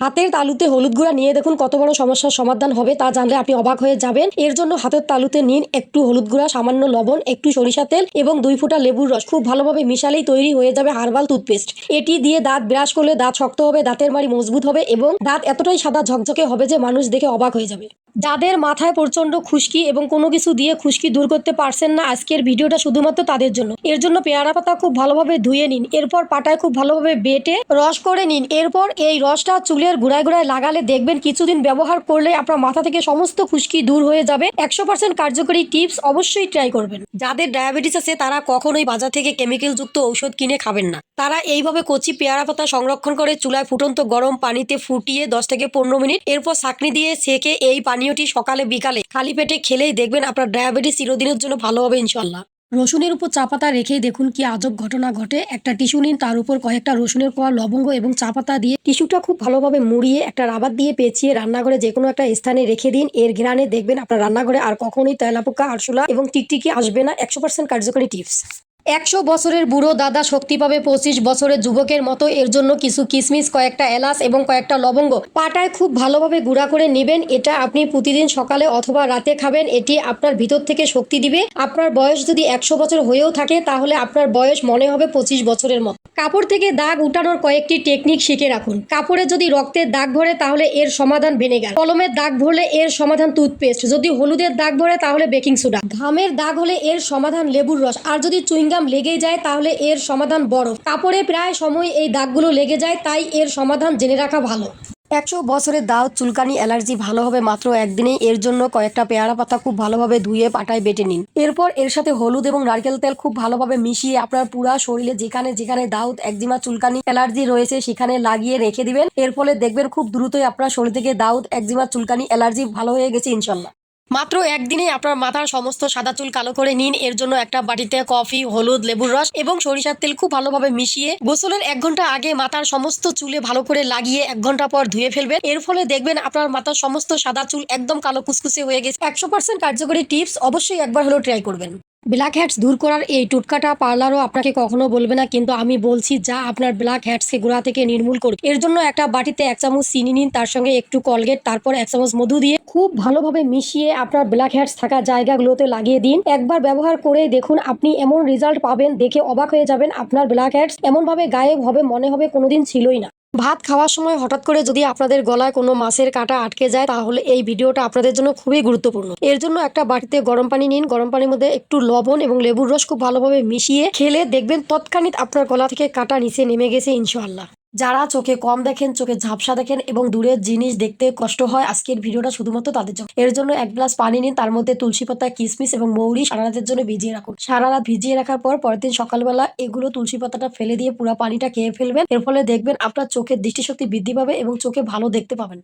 হাতের তালুতে হলুদ গুঁড়া নিয়ে দেখুন কত বড় সমস্যার সমাধান হবে তা জানলে আপনি অবাক হয়ে যাবেন। এর জন্য হাতের তালুতে নিন একটু হলুদ গুঁড়া, সামান্য লবণ, একটু সরিষা তেল এবং দুই ফুটা লেবুর রস। খুব ভালোভাবে মিশালেই তৈরি হয়ে যাবে হার্বাল টুথপেস্ট। এটি দিয়ে দাঁত ব্রাশ করলে দাঁত শক্ত হবে, দাঁতের মাড়ি মজবুত হবে এবং দাঁত এতটাই সাদা ঝকঝকে হবে যে মানুষ দেখে অবাক হয়ে যাবে। যাদের মাথায় প্রচণ্ড খুশকি এবং কোনো কিছু দিয়ে খুশকি দূর করতে পারছেন না আজকের ভিডিওটা শুধুমাত্র তাদের জন্য। এর জন্য পেয়ারা পাতা খুব ভালোভাবে ধুয়ে নিন, এরপর পাটায় খুব ভালোভাবে বেটে রস করে নিন। এরপর এই রসটা চুলের গোড়ায় গোড়ায় লাগালে দেখবেন কিছুদিন ব্যবহার করলে আপনার মাথা থেকে সমস্ত খুশকি দূর হয়ে যাবে। একশো পার্সেন্ট কার্যকরী টিপস অবশ্যই ট্রাই করবেন। যাদের ডায়াবেটিস আছে, তারা কখনোই বাজার থেকে কেমিক্যাল যুক্ত ঔষধ কিনে খাবেন না। তারা এইভাবে কচি পেয়ারা পাতা সংরক্ষণ করে চুলায় ফুটন্ত গরম পানিতে ফুটিয়ে দশ থেকে পনেরো মিনিট, এরপর ছাকনি দিয়ে সেকে এই পানীয়টি সকালে, বিকালে খালি পেটে খেলেই দেখবেন আপনার ডায়াবেটিস চিরদিনের জন্য ভালো হবে ইনশাল্লাহ রসুনের উপর চা পাতা রেখেই দেখুন কি আজব ঘটনা ঘটে। একটা টিস্যু নিন, তার উপর কয়েকটা রসুনের কোয়া, লবঙ্গ এবং চা পাতা দিয়ে টিস্যুটা খুব ভালোভাবে মুড়িয়ে একটা রাবার দিয়ে পেঁচিয়ে রান্নাঘরে যে কোনো একটা স্থানে রেখে দিন। এর ঘ্রাণে দেখবেন আপনার রান্নাঘরে আর কখনোই তেলাপোকা, আরশোলা এবং টিকটিকি আসবে না। একশো পার্সেন্ট কার্যকরী টিপস একশো বছরের বুড়ো দাদা শক্তি পাবে পঁচিশ বছরের যুবকের মতো। এর জন্য কিছু কিসমিস, কয়েকটা এলাচ এবং কয়েকটা লবঙ্গ পাটায় খুব ভালোভাবে গুঁড়া করে নেবেন। এটা আপনি প্রতিদিন সকালে অথবা রাতে খাবেন। এটি আপনার ভিতর থেকে শক্তি দিবে। আপনার বয়স যদি একশো বছর হয়েও থাকে, তাহলে আপনার বয়স মনে হবে পঁচিশ বছরের মতো। কাপড় থেকে দাগ উঠানোর কয়েকটি টেকনিক শিখে রাখুন। কাপড়ে যদি রক্তের দাগ ভরে তাহলে এর সমাধান ভেনেগার কলমের দাগ ভরলে এর সমাধান টুথপেস্ট যদি হলুদের দাগ ভরে তাহলে বেকিং সোডা ঘামের দাগ হলে এর সমাধান লেবুর রস। আর যদি চুইংগাম লেগে যায়, তাহলে এর সমাধান বরফ। কাপড়ে প্রায় সময় এই দাগগুলো লেগে যায়, তাই এর সমাধান জেনে রাখা ভালো। একশো বছরের দাও চুলকানি, অ্যালার্জি ভালো হবে মাত্র একদিনে এর জন্য কয়েকটা পেয়ারা পাতা খুব ভালোভাবে ধুয়ে পাটায় বেটে নিন। এরপর এর সাথে হলুদ এবং নারকেল তেল খুব ভালোভাবে মিশিয়ে আপনার পুরা শরীরে যেখানে যেখানে দাউদ একজিমা, চুলকানি, অ্যালার্জি রয়েছে সেখানে লাগিয়ে রেখে দিবেন। এর ফলে দেখবেন খুব দ্রুতই আপনার শরীর থেকে দাউদ একজিমা, চুলকানি, অ্যালার্জি ভালো হয়ে গেছে ইনশাল্লাহ। মাত্র একদিনে আপনার মাথার সমস্ত সাদা চুল কালো করে নিন। এর জন্য একটা বাটিতে কফি, হলুদ, লেবুর রস এবং সরিষার তেল খুব ভালোভাবে মিশিয়ে গোসলের এক ঘণ্টা আগে মাথার সমস্ত চুলে ভালো করে লাগিয়ে এক ঘণ্টা পর ধুয়ে ফেলবেন। এর ফলে দেখবেন আপনার মাথার সমস্ত সাদা চুল একদম কালো কুসকুসে হয়ে গেছে। একশো পার্সেন্ট কার্যকরী টিপস অবশ্যই একবার হলো ট্রাই করবেন। ব্ল্যাক হ্যাটস দূর করার এই টুটকাটা পার্লারও আপনাকে কখনো বলবে না, কিন্তু আমি বলছি যা আপনার ব্ল্যাক হ্যাটসকে গোড়া থেকে নির্মূল করবে। এর জন্য একটা বাটিতে এক চামচ চিনি নিন, তার সঙ্গে একটু কলগেট তারপর এক চামচ মধু দিয়ে খুব ভালোভাবে মিশিয়ে আপনার ব্ল্যাক হ্যাটস থাকা জায়গাগুলোতে লাগিয়ে দিন। একবার ব্যবহার করে দেখুন, আপনি এমন রেজাল্ট পাবেন, দেখে অবাক হয়ে যাবেন আপনার ব্ল্যাক হ্যাটস এমনভাবে গায়েব হবে, মনে হবে কোনোদিন ছিলই না। ভাত খাওয়ার সময় হঠাৎ করে যদি আপনাদের গলায় কোনো মাছের কাঁটা আটকে যায়, তাহলে এই ভিডিওটা আপনাদের জন্য খুবই গুরুত্বপূর্ণ। এর জন্য একটা বাটিতে গরম পানি নিন। গরম পানির মধ্যে একটু লবণ এবং লেবুর রস খুব ভালোভাবে মিশিয়ে খেলে দেখবেন তৎক্ষণিৎ আপনার গলা থেকে কাঁটা নিচে নেমে গেছে ইনশাআল্লাহ। যারা চোখে কম দেখেন, চোখে ঝাপসা দেখেন এবং দূরের জিনিস দেখতে কষ্ট হয়, আজকের ভিডিওটা শুধুমাত্র তাদের জন্য। এর জন্য এক গ্লাস পানি নিন, তার মধ্যে তুলসী পাতা, কিসমিস এবং মৌরি সারা রাতের জন্য ভিজিয়ে রাখুন। সারা রাত ভিজিয়ে রাখার পর পরের দিন সকালবেলা এগুলো তুলসী পাতাটা ফেলে দিয়ে পুরো পানিটা খেয়ে ফেলবেন। এর ফলে দেখবেন আপনার চোখের দৃষ্টিশক্তি বৃদ্ধি পাবে এবং চোখে ভালো দেখতে পাবেন।